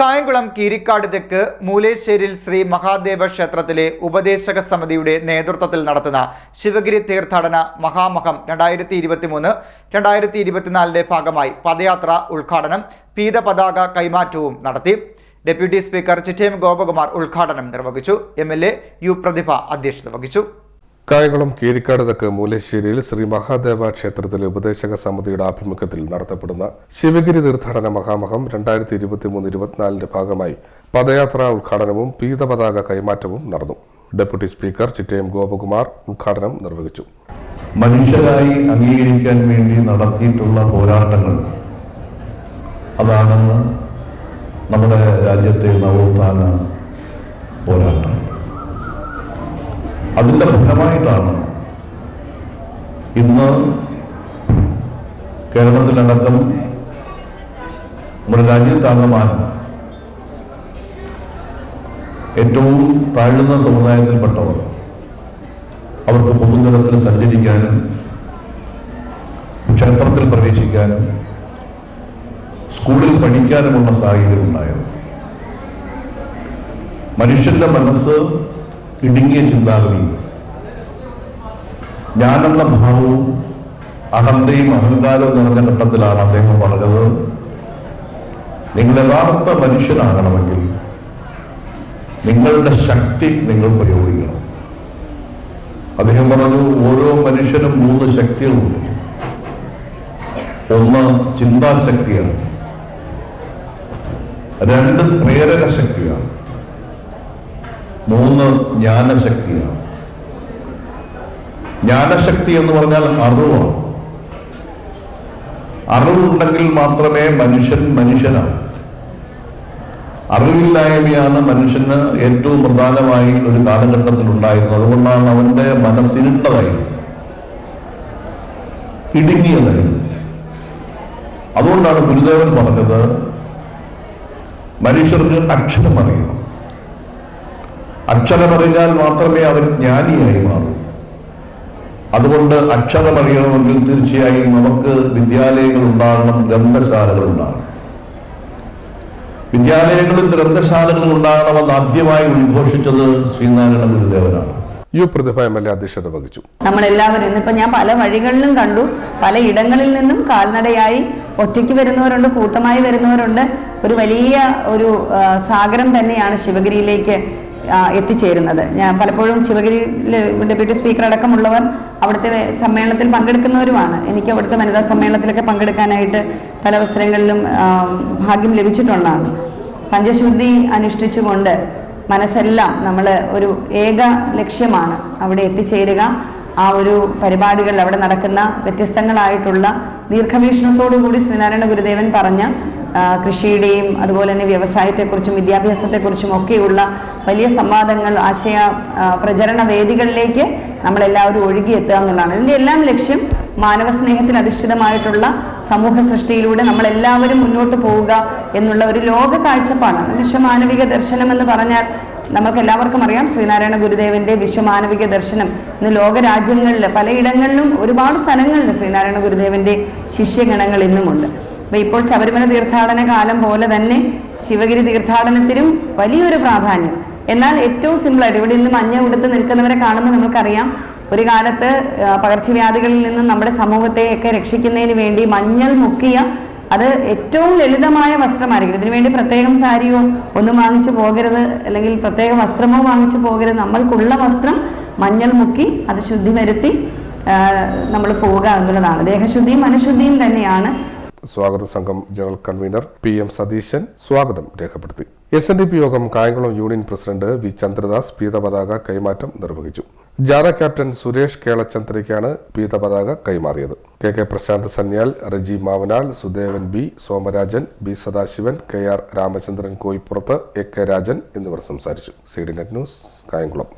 കായംകുളം കീരിക്കാട് തെക്ക് മൂലേശ്ശേരിൽ ശ്രീ മഹാദേവ ക്ഷേത്രത്തിലെ ഉപദേശക സമിതിയുടെ നേതൃത്വത്തിൽ നടത്തുന്ന ശിവഗിരി തീർത്ഥാടന മഹാമഹം രണ്ടായിരത്തി ഇരുപത്തി മൂന്ന് രണ്ടായിരത്തി ഇരുപത്തിനാലിന്റെ ഭാഗമായി പദയാത്ര ഉദ്ഘാടനം പീതപതാക കൈമാറ്റവും നടത്തി. ഡെപ്യൂട്ടി സ്പീക്കർ ചിറ്റേം ഗോപകുമാർ ഉദ്ഘാടനം നിർവഹിച്ചു. എം യു പ്രതിഭ അധ്യക്ഷത വഹിച്ചു. കായംകുളം കീരിക്കാട് തെക്ക് മൂലശ്ശേരിയിൽ ശ്രീ മഹാദേവ ക്ഷേത്രത്തിലെ ഉപദേശക സമിതിയുടെ ആഭിമുഖ്യത്തിൽ നടത്തപ്പെടുന്ന ശിവഗിരി തീർത്ഥാടന മഹാമഹം രണ്ടായിരത്തി ഇരുപത്തിമൂന്ന് ഇരുപത്തിനാലിന്റെ ഭാഗമായി പദയാത്ര ഉദ്ഘാടനവും പീതപതാക കൈമാറ്റവും നടന്നു. ഡെപ്യൂട്ടി സ്പീക്കർ ചിറ്റയം ഗോപകുമാർ ഉദ്ഘാടനം നിർവഹിച്ചു. മനുഷ്യരായി അംഗീകരിക്കാൻ വേണ്ടി നടത്തിയിട്ടുള്ള പോരാട്ടങ്ങൾ അതാണ് നമ്മുടെ രാജ്യത്തെ നവോത്ഥാന പോരാട്ടം. അതിന്റെ ഫലമായിട്ടാണ് ഇന്ന് കേരളത്തിലടക്കം നമ്മുടെ രാജ്യത്താകമാനം ഏറ്റവും താഴ്ന്ന സമുദായത്തിൽപ്പെട്ടവർ അവർക്ക് പൊതുജനത്തിൽ സഞ്ചരിക്കാനും ക്ഷേത്രത്തിൽ പ്രവേശിക്കാനും സ്കൂളിൽ പഠിക്കാനുമുള്ള സാഹചര്യം ഉണ്ടായത്. മനുഷ്യന്റെ മനസ്സ് ഇടുങ്ങിയ ചിന്താഗതിയും ഞാനെന്ന ഭാവവും അഹന്തയും അഹങ്കാരവും നിറഞ്ഞ ഘട്ടത്തിലാണ് അദ്ദേഹം പറഞ്ഞത് നിങ്ങൾ യഥാർത്ഥ മനുഷ്യനാകണമെങ്കിൽ നിങ്ങളുടെ ശക്തി നിങ്ങൾ പ്രയോഗിക്കണം. അദ്ദേഹം പറഞ്ഞു ഓരോ മനുഷ്യനും മൂന്ന് ശക്തികളുണ്ട്. ഒന്ന് ചിന്താശക്തിയാണ്. രണ്ട് പ്രേരക ശക്തിയാണ് മൂന്ന് ജ്ഞാനശക്തിയാണ്. ജ്ഞാനശക്തി എന്ന് പറഞ്ഞാൽ അറിവാണ്. അറിവുണ്ടെങ്കിൽ മാത്രമേ മനുഷ്യൻ മനുഷ്യനാണ്. അറിവില്ലായ്മയാണ് മനുഷ്യന് ഏറ്റവും പ്രധാനമായി ഒരു കാലഘട്ടത്തിൽ ഉണ്ടായിരുന്നത്. അതുകൊണ്ടാണ് അവന്റെ മനസ്സിരുട്ടതായി ഇടുങ്ങിയതായി. അതുകൊണ്ടാണ് ഗുരുദേവൻ പറഞ്ഞത് മനുഷ്യർക്ക് അക്ഷരം അറിയണം. അക്ഷരമറിഞ്ഞാൽ മാത്രമേ അവൻ ജ്ഞാനിയായി മാറൂ. അതുകൊണ്ട് അക്ഷരമറിയണമെങ്കിൽ തീർച്ചയായും നമുക്ക് വിദ്യാലയങ്ങൾ ഉണ്ടാകണം ഗ്രന്ഥശാലകൾ ഉണ്ടാകണം. വിദ്യാലയങ്ങളിൽ ഗ്രന്ഥശാലകൾ ഉണ്ടാകണമെന്ന് ആദ്യമായി ഉദ്ഘോഷിച്ചത് Sreenarayana ഗുരുദേവനാണ്. U Prathibha M L A അധ്യക്ഷത വഹിച്ചു. നമ്മളെല്ലാവരും ഇന്നിപ്പോ ഞാൻ പല വഴികളിലും കണ്ടു. പല ഇടങ്ങളിൽ നിന്നും കാൽനടയായി ഒറ്റയ്ക്ക് വരുന്നവരുണ്ട് കൂട്ടമായി വരുന്നവരുണ്ട്. ഒരു വലിയ ഒരു സാഗരം തന്നെയാണ് ശിവഗിരിയിലേക്ക് എത്തിച്ചേരുന്നത്. ഞാൻ പലപ്പോഴും ശിവഗിരിയിൽ ഡെപ്യൂട്ടി സ്പീക്കർ അടക്കമുള്ളവർ അവിടുത്തെ സമ്മേളനത്തിൽ പങ്കെടുക്കുന്നവരുമാണ്. എനിക്ക് അവിടുത്തെ വനിതാ സമ്മേളനത്തിലൊക്കെ പങ്കെടുക്കാനായിട്ട് പല അവസരങ്ങളിലും ഭാഗ്യം ലഭിച്ചിട്ടുള്ളതാണ്. പഞ്ചശുദ്ധി അനുഷ്ഠിച്ചുകൊണ്ട് മനസ്സെല്ലാം നമ്മൾ ഒരു ഏക ലക്ഷ്യമാണ് അവിടെ എത്തിച്ചേരുക. ആ ഒരു പരിപാടികൾ അവിടെ നടക്കുന്ന വ്യത്യസ്തങ്ങളായിട്ടുള്ള ദീർഘവീക്ഷണത്തോടു കൂടി ശ്രീനാരായണ ഗുരുദേവൻ പറഞ്ഞ കൃഷിയുടെയും അതുപോലെ തന്നെ വ്യവസായത്തെക്കുറിച്ചും വിദ്യാഭ്യാസത്തെക്കുറിച്ചും ഒക്കെയുള്ള വലിയ സംവാദങ്ങൾ ആശയ പ്രചരണ വേദികളിലേക്ക് നമ്മളെല്ലാവരും ഒഴുകിയെത്തുക എന്നുള്ളതാണ്. ഇതിന്റെ എല്ലാം ലക്ഷ്യം മാനവ സ്നേഹത്തിൽ അധിഷ്ഠിതമായിട്ടുള്ള സമൂഹ സൃഷ്ടിയിലൂടെ നമ്മളെല്ലാവരും മുന്നോട്ട് പോവുക എന്നുള്ള ഒരു ലോക കാഴ്ചപ്പാടാണ്. വിശ്വമാനവിക ദർശനം എന്ന് പറഞ്ഞാൽ നമുക്ക് എല്ലാവർക്കും അറിയാം ശ്രീനാരായണ ഗുരുദേവന്റെ വിശ്വമാനവിക ദർശനം. ഇന്ന് ലോക രാജ്യങ്ങളിൽ പലയിടങ്ങളിലും ഒരുപാട് സ്ഥലങ്ങളിൽ ശ്രീനാരായണ ഗുരുദേവന്റെ ശിഷ്യഗണങ്ങൾ ഇന്നുമുണ്ട്. അപ്പൊ ഇപ്പോൾ ശബരിമല തീർത്ഥാടന കാലം പോലെ തന്നെ ശിവഗിരി തീർത്ഥാടനത്തിനും വലിയൊരു പ്രാധാന്യം. എന്നാൽ ഏറ്റവും സിമ്പിളായിട്ട് ഇവിടെ ഇന്ന് മഞ്ഞ ഉടുത്ത് നിൽക്കുന്നവരെ കാണുമ്പോൾ നമുക്കറിയാം ഒരു കാലത്ത് പകർച്ചവ്യാധികളിൽ നിന്നും നമ്മുടെ സമൂഹത്തെയൊക്കെ രക്ഷിക്കുന്നതിന് വേണ്ടി മഞ്ഞൾ മുക്കിയ അത് ഏറ്റവും ലളിതമായ വസ്ത്രമായിരിക്കും. ഇതിനുവേണ്ടി പ്രത്യേകം സാരിയോ ഒന്നും വാങ്ങിച്ചു പോകരുത് അല്ലെങ്കിൽ പ്രത്യേക വസ്ത്രമോ വാങ്ങിച്ചു പോകരുത്. നമ്മൾക്കുള്ള വസ്ത്രം മഞ്ഞൾ മുക്കി അത് ശുദ്ധി വരുത്തി നമ്മൾ പോവുക എന്നുള്ളതാണ്. ദേഹശുദ്ധിയും മനഃശുദ്ധിയും തന്നെയാണ് സ്വാഗത സംഘം general convener P M Satheesan സ്വാഗതം രേഖപ്പെടുത്തി. എസ് എൻ ഡി പി യോഗം Kayamkulam union president V Chandradas പീതപതാക കൈമാറ്റം നിർവഹിച്ചു. ജാഥ ക്യാപ്റ്റൻ സുരേഷ് കേളച്ചന്ദ്രയ്ക്കാണ് പീതപതാക കൈമാറിയത്. K K Prashanth Sanyal Reji Mavanal Sudevan B Somarajan B Sadasivan K R Ramachandran Koyippurath A K Rajan എന്നിവർ സംസാരിച്ചു. C D net news Kayamkulam.